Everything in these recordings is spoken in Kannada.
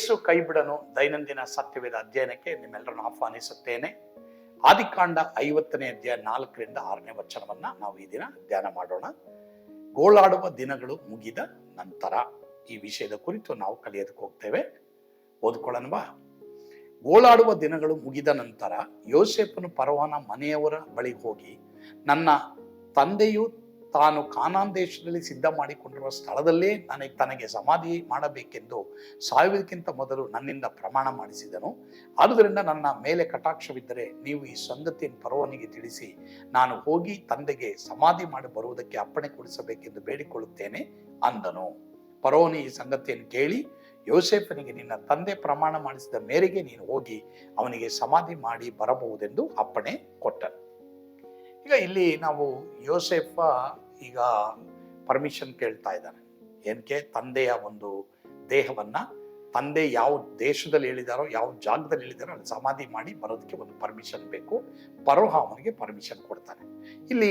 ಯೇಸು ಕೈಬಿಡನು ದೈನಂದಿನ ಸತ್ಯವೇದ ಅಧ್ಯಯನಕ್ಕೆ ನಿಮ್ಮೆಲ್ಲರನ್ನು ಆಹ್ವಾನಿಸುತ್ತೇನೆ. ಆದಿಕಾಂಡ ಐವತ್ತನೇ ಅಧ್ಯಾಯ ನಾಲ್ಕರಿಂದ ಆರನೇ ವಚನವನ್ನ ನಾವು ಈ ದಿನ ಧ್ಯಾನ ಮಾಡೋಣ. ಗೋಳಾಡುವ ದಿನಗಳು ಮುಗಿದ ನಂತರ ಈ ವಿಷಯದ ಕುರಿತು ನಾವು ಕಲಿಯೋದಕ್ಕೆ ಹೋಗ್ತೇವೆ. ಓದ್ಕೊಳ್ಳೋಣವಾ? ಗೋಳಾಡುವ ದಿನಗಳು ಮುಗಿದ ನಂತರ ಯೋಸೆಫನು ಪರವಾನ ಮನೆಯವರ ಬಳಿ ಹೋಗಿ, ನನ್ನ ತಂದೆಯು ತಾನು ಕಾನಾನ್ ದೇಶದಲ್ಲಿ ಸಿದ್ಧ ಮಾಡಿಕೊಂಡಿರುವ ಸ್ಥಳದಲ್ಲೇ ನನಗೆ ತನಗೆ ಸಮಾಧಿ ಮಾಡಬೇಕೆಂದು ಸಾಯುವುದಕ್ಕಿಂತ ಮೊದಲು ನನ್ನಿಂದ ಪ್ರಮಾಣ ಮಾಡಿಸಿದನು. ಆದುದರಿಂದ ನನ್ನ ಮೇಲೆ ಕಟಾಕ್ಷವಿದ್ದರೆ ನೀವು ಈ ಸಂಗತಿಯನ್ನು ಪರವನಿಗೆ ತಿಳಿಸಿ, ನಾನು ಹೋಗಿ ತಂದೆಗೆ ಸಮಾಧಿ ಮಾಡಿ ಬರುವುದಕ್ಕೆ ಅಪ್ಪಣೆ ಕೊಡಿಸಬೇಕೆಂದು ಬೇಡಿಕೊಳ್ಳುತ್ತೇನೆ ಅಂದನು. ಪರೋನಿ ಈ ಸಂಗತಿಯನ್ನು ಕೇಳಿ, ಯೋಸೇಫನಿಗೆ ನಿನ್ನ ತಂದೆ ಪ್ರಮಾಣ ಮಾಡಿಸಿದ ಮೇರೆಗೆ ನೀನು ಹೋಗಿ ಅವನಿಗೆ ಸಮಾಧಿ ಮಾಡಿ ಬರಬಹುದೆಂದು ಅಪ್ಪಣೆ ಕೊಟ್ಟನು. ಈಗ ಇಲ್ಲಿ ನಾವು ಯೋಸೆಫ ಈಗ ಪರ್ಮಿಷನ್ ಕೇಳ್ತಾ ಇದ್ದಾನೆ. ಏನಕ್ಕೆ ತಂದೆಯ ಒಂದು ದೇಹವನ್ನ ತಂದೆ ಯಾವ ದೇಶದಲ್ಲಿ ಹೇಳಿದಾರೋ, ಯಾವ ಜಾಗದಲ್ಲಿ ಹೇಳಿದಾರೋ ಅಲ್ಲಿ ಸಮಾಧಿ ಮಾಡಿ ಬರೋದಕ್ಕೆ ಒಂದು ಪರ್ಮಿಷನ್ ಬೇಕು. ಪರೋಹ ಅವನಿಗೆ ಪರ್ಮಿಷನ್ ಕೊಡ್ತಾನೆ. ಇಲ್ಲಿ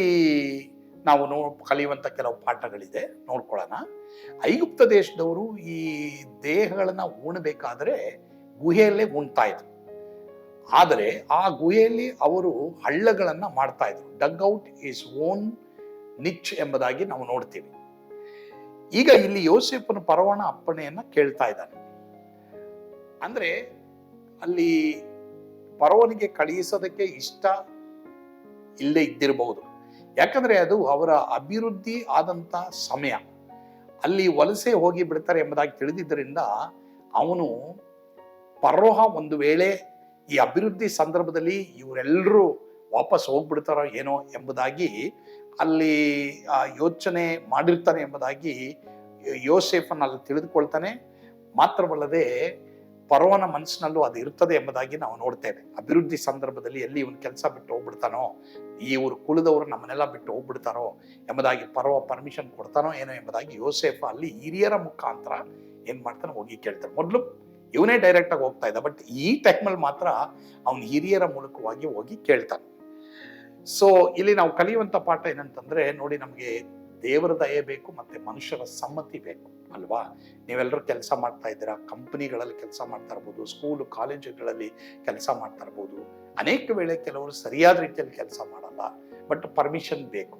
ನಾವು ನೋ, ಕಲಿಯುವಂತ ಕೆಲವು ಪಾಠಗಳಿದೆ. ನೋಡ್ಕೊಳ್ಳೋಣ. ಐಗುಪ್ತ ದೇಶದವರು ಈ ದೇಹಗಳನ್ನ ಉಣಬೇಕಾದ್ರೆ ಗುಹೆಯಲ್ಲೇ ಉಣ್ತಾ ಇದ್ರು. ಆದರೆ ಆ ಗುಹೆಯಲ್ಲಿ ಅವರು ಹಳ್ಳಗಳನ್ನು ಮಾಡ್ತಾ ಇದ್ರು. Dug out is own niche ಎಂಬುದಾಗಿ ನಾವು ನೋಡ್ತೀವಿ. ಈಗ ಇಲ್ಲಿ ಯೋಸೆಫನ ಪರವಣ ಅಪ್ಪಣೆಯನ್ನು ಕೇಳ್ತಾ ಇದ್ದಾನೆ. ಅಂದ್ರೆ ಅಲ್ಲಿ ಪರವನಿಗೆ ಕಳುಹಿಸೋದಕ್ಕೆ ಇಷ್ಟ ಇಲ್ಲೇ ಇದ್ದಿರಬಹುದು. ಯಾಕಂದ್ರೆ ಅದು ಅವರ ಅಭಿವೃದ್ಧಿ ಆದಂತ ಸಮಯ. ಅಲ್ಲಿ ವಲಸೆ ಹೋಗಿ ಬಿಡ್ತಾರೆ ಎಂಬುದಾಗಿ ತಿಳಿದಿದ್ದರಿಂದ ಅವನು ಪರೋಹ ಒಂದು ವೇಳೆ ಈ ಅಭಿವೃದ್ಧಿ ಸಂದರ್ಭದಲ್ಲಿ ಇವರೆಲ್ಲರೂ ವಾಪಸ್ ಹೋಗ್ಬಿಡ್ತಾರೋ ಏನೋ ಎಂಬುದಾಗಿ ಅಲ್ಲಿ ಆ, ಯೋಚನೆ ಮಾಡಿರ್ತಾನೆ ಎಂಬುದಾಗಿ ಯೋಸೇಫನ್ ಅಲ್ಲಿ ತಿಳಿದುಕೊಳ್ತಾನೆ. ಮಾತ್ರವಲ್ಲದೆ ಪರ್ವನ ಮನಸ್ಸಿನಲ್ಲೂ ಅದು ಇರ್ತದೆ ಎಂಬುದಾಗಿ ನಾವು ನೋಡ್ತೇವೆ. ಅಭಿವೃದ್ಧಿ ಸಂದರ್ಭದಲ್ಲಿ ಎಲ್ಲಿ ಇವನು ಕೆಲಸ ಬಿಟ್ಟು ಹೋಗ್ಬಿಡ್ತಾನೋ ಇವ್ರ ಕುಲದವರು ನಮ್ಮನ್ನೆಲ್ಲ ಬಿಟ್ಟು ಹೋಗ್ಬಿಡ್ತಾರೋ ಎಂಬುದಾಗಿ ಪರ್ವ ಪರ್ಮಿಷನ್ ಕೊಡ್ತಾನೋ ಏನೋ ಎಂಬುದಾಗಿ ಯೋಸೇಫ ಅಲ್ಲಿ ಹಿರಿಯರ ಮುಖಾಂತರ ಏನು ಮಾಡ್ತಾನೆ ಹೋಗಿ ಕೇಳ್ತಾರೆ ಮೊದಲು ಇವನೇ ಡೈರೆಕ್ಟ್ ಆಗಿ ಹೋಗ್ತಾ ಇದ್ದ. ಬಟ್ ಈ ಟೈಮಲ್ಲಿ ಮಾತ್ರ ಅವನು ಹಿರಿಯರ ಮೂಲಕವಾಗಿ ಹೋಗಿ ಕೇಳ್ತಾನೆ. ಸೊ ಇಲ್ಲಿ ನಾವು ಕಲಿಯುವಂತ ಪಾಠ ಏನಂತಂದ್ರೆ, ನೋಡಿ ನಮಗೆ ದೇವರ ದಯೆ ಬೇಕು ಮತ್ತೆ ಮನುಷ್ಯರ ಸಮ್ಮತಿ ಬೇಕು, ಅಲ್ವಾ? ನೀವೆಲ್ಲರೂ ಕೆಲಸ ಮಾಡ್ತಾ ಇದ್ದೀರಾ? ಕಂಪನಿಗಳಲ್ಲಿ ಕೆಲಸ ಮಾಡ್ತಾ ಇರ್ಬೋದು ಸ್ಕೂಲು ಕಾಲೇಜುಗಳಲ್ಲಿ ಕೆಲಸ ಮಾಡ್ತಾ ಇರ್ಬೋದು. ಅನೇಕ ವೇಳೆ ಕೆಲವರು ಸರಿಯಾದ ರೀತಿಯಲ್ಲಿ ಕೆಲಸ ಮಾಡಲ್ಲ ಬಟ್ ಪರ್ಮಿಷನ್ ಬೇಕು.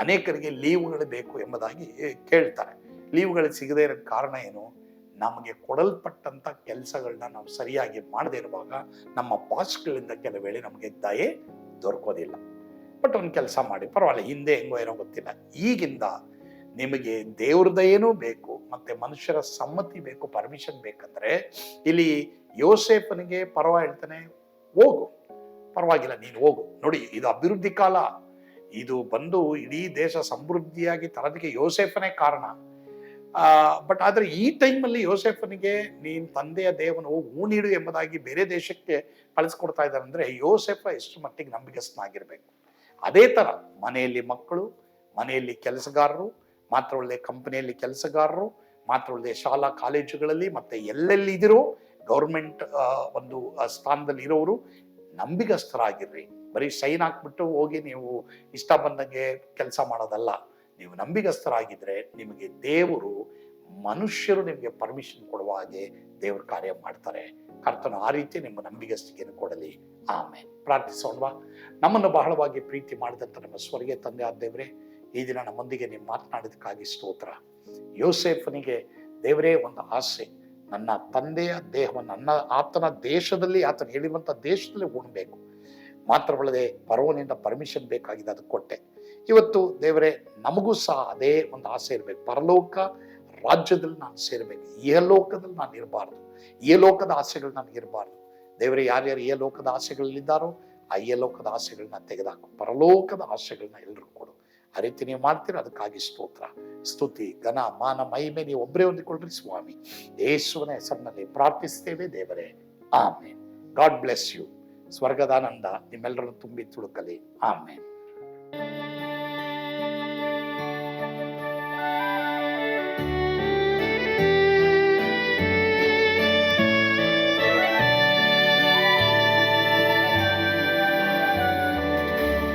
ಅನೇಕರಿಗೆ ಲೀವ್ಗಳು ಬೇಕು ಎಂಬುದಾಗಿ ಕೇಳ್ತಾರೆ. ಲೀವ್ಗಳು ಸಿಗದೇ ಇರೋ ಕಾರಣ ಏನು? ನಮಗೆ ಕೊಡಲ್ಪಟ್ಟಂತ ಕೆಲಸಗಳನ್ನ ನಾವು ಸರಿಯಾಗಿ ಮಾಡದೇ ಇರುವಾಗ ನಮ್ಮ ಬಾಸ್ಗಳಿಂದ ಕೆಲವು ವೇಳೆ ನಮಗೆ ದಯೆ ದೊರಕೋದಿಲ್ಲ. ಬಟ್ ಒಂದು ಕೆಲಸ ಮಾಡಿ, ಪರವಾಗಿಲ್ಲ, ಹಿಂದೆ ಹೆಂಗೋ ಏನೋ ಗೊತ್ತಿಲ್ಲ. ಈಗಿಂದ ನಿಮಗೆ ದೇವ್ರ ದಯೆನೂ ಬೇಕು, ಮತ್ತೆ ಮನುಷ್ಯರ ಸಮ್ಮತಿ ಬೇಕು ಪರ್ಮಿಷನ್ ಬೇಕಂದ್ರೆ ಇಲ್ಲಿ ಯೋಸೇಫನಿಗೆ ಪರವ ಹೇಳ್ತಾನೆ, ಹೋಗು. ಪರವಾಗಿಲ್ಲ, ನೀನು ಹೋಗು. ನೋಡಿ, ಇದು ಅಭಿವೃದ್ಧಿ ಕಾಲ. ಇದು ಬಂದು ಇಡೀ ದೇಶ ಸಮೃದ್ಧಿಯಾಗಿ ತರೋದಕ್ಕೆ ಯೋಸೇಫನೇ ಕಾರಣ. ಬಟ್ ಆದರೆ ಈ ಟೈಮಲ್ಲಿ ಯೋಸೆಫನಿಗೆ ನೀನ್ ತಂದೆಯ ದೇವನು ನೀಡು ಎಂಬುದಾಗಿ ಬೇರೆ ದೇಶಕ್ಕೆ ಕಳಿಸ್ಕೊಡ್ತಾ ಇದ್ದಾರೆ ಅಂದ್ರೆ ಯೋಸೆಫ ಎಷ್ಟು ಮಟ್ಟಿಗೆ ನಂಬಿಕಸ್ಥನಾಗಿರ್ಬೇಕು ಅದೇ ತರ ಮನೆಯಲ್ಲಿ ಮಕ್ಕಳು, ಮನೆಯಲ್ಲಿ ಕೆಲಸಗಾರರು, ಮಾತ್ರ ಒಳ್ಳೆ ಕಂಪನಿಯಲ್ಲಿ ಕೆಲಸಗಾರರು, ಮಾತ್ರ ಒಳ್ಳೆ ಶಾಲಾ ಕಾಲೇಜುಗಳಲ್ಲಿ ಮತ್ತೆ ಎಲ್ಲೆಲ್ಲಿ ಇದಿರೋ ಗೌರ್ಮೆಂಟ್ ಒಂದು ಸ್ಥಾನದಲ್ಲಿ ಇರೋರು ನಂಬಿಗಸ್ಥರಾಗಿರ್ರಿ ಬರೀ ಸೈನ್ ಹಾಕ್ಬಿಟ್ಟು ಹೋಗಿ ನೀವು ಇಷ್ಟ ಬಂದಂಗೆ ಕೆಲಸ ಮಾಡೋದಲ್ಲ. ನೀವು ನಂಬಿಗಸ್ಥರಾಗಿದ್ರೆ ನಿಮಗೆ ದೇವರು ಮನುಷ್ಯರು ನಿಮಗೆ ಪರ್ಮಿಷನ್ ಕೊಡುವ ಹಾಗೆ ದೇವರು ಕಾರ್ಯ ಮಾಡ್ತಾರೆ. ಕರ್ತನು ಆ ರೀತಿ ನಿಮ್ಮ ನಂಬಿಗಸ್ತಿಕೆಯನ್ನು ಕೊಡಲಿ. ಆಮೇಲೆ ಪ್ರಾರ್ಥಿಸೋಣವಾ. ನಮ್ಮನ್ನು ಬಹಳವಾಗಿ ಪ್ರೀತಿ ಮಾಡಿದಂಥ ನಮ್ಮ ಸ್ವರ್ಗೀಯ ತಂದೆ ದೇವರೇ, ಈ ದಿನ ನಮ್ಮೊಂದಿಗೆ ನೀವು ಮಾತನಾಡಿದಕ್ಕಾಗಿ ಸ್ತೋತ್ರ. ಯೋಸೇಫನಿಗೆ ದೇವರೇ ಒಂದು ಆಸೆ. ನನ್ನ ತಂದೆಯ ದೇಹವನ್ನು, ನನ್ನ ಆತನ ದೇಶದಲ್ಲಿ ಆತನ ಹೇಳಿರುವಂಥ ದೇಶದಲ್ಲಿ ಉಣ್ಬೇಕು ಮಾತ್ರವಲ್ಲದೆ ಪರ್ವನಿಂದ ಪರ್ಮಿಷನ್ ಬೇಕಾಗಿದೆ ಅದು ಕೊಟ್ಟೆ. ಇವತ್ತು ದೇವರೇ, ನಮಗೂ ಸಹ ಅದೇ ಒಂದು ಆಸೆ ಇರಬೇಕು. ಪರಲೋಕ ರಾಜ್ಯದಲ್ಲಿ ನಾನು ಸೇರಬೇಕು. ಈ ಲೋಕದಲ್ಲಿ ನಾನು ಇರಬಾರ್ದು. ಈ ಲೋಕದ ಆಸೆಗಳು ನನಗೆ ಇರಬಾರ್ದು. ದೇವರೇ, ಯಾರ್ಯಾರು ಈ ಲೋಕದ ಆಸೆಗಳಲ್ಲಿದ್ದಾರೋ ಆ ಈ ಲೋಕದ ಆಸೆಗಳನ್ನ ತೆಗೆದಾಕು ಪರಲೋಕದ ಆಸೆಗಳನ್ನ ಎಲ್ಲರೂ ಕೊಡು. ಆ ರೀತಿ ನೀವು ಮಾಡ್ತೀರ, ಅದಕ್ಕಾಗಿ ಸ್ತೋತ್ರ. ಸ್ತುತಿ, ಘನ, ಮಾನ, ಮಹಿಮೆ, ನೀವು ಒಬ್ಬರೇ ಹೊಂದಿಕೊಳ್ಳ್ರಿ ಸ್ವಾಮಿ. ಯೇಸುವನ ಹೆಸರಿನಲ್ಲಿ ಪ್ರಾರ್ಥಿಸ್ತೇವೆ ದೇವರೇ. ಆಮೇನ್. God bless you. ಸ್ವರ್ಗದಾನಂದ, ನಿಮ್ಮೆಲ್ಲರನ್ನು ತುಂಬಿ ತುಳುಕಲಿ. ಆಮೇನ್.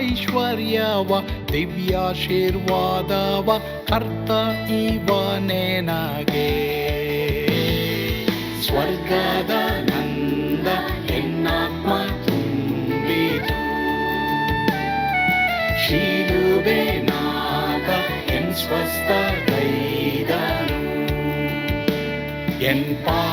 ಐಶ್ವರ್ಯವ ದಿವ್ಯಾಶೀರ್ವಾದವ ಕರ್ತ ಇವನೇ ನಗೆ ಸ್ವರ್ಗದ ನಂದ ಎನ್ನಾತ್ಮ ತುಂಬಿತು ಶಿಲುಬೆನಾಗ ಎನ್ ಸ್ವಸ್ಥ ಕೈದನು ಎನ್ ಪಾಪ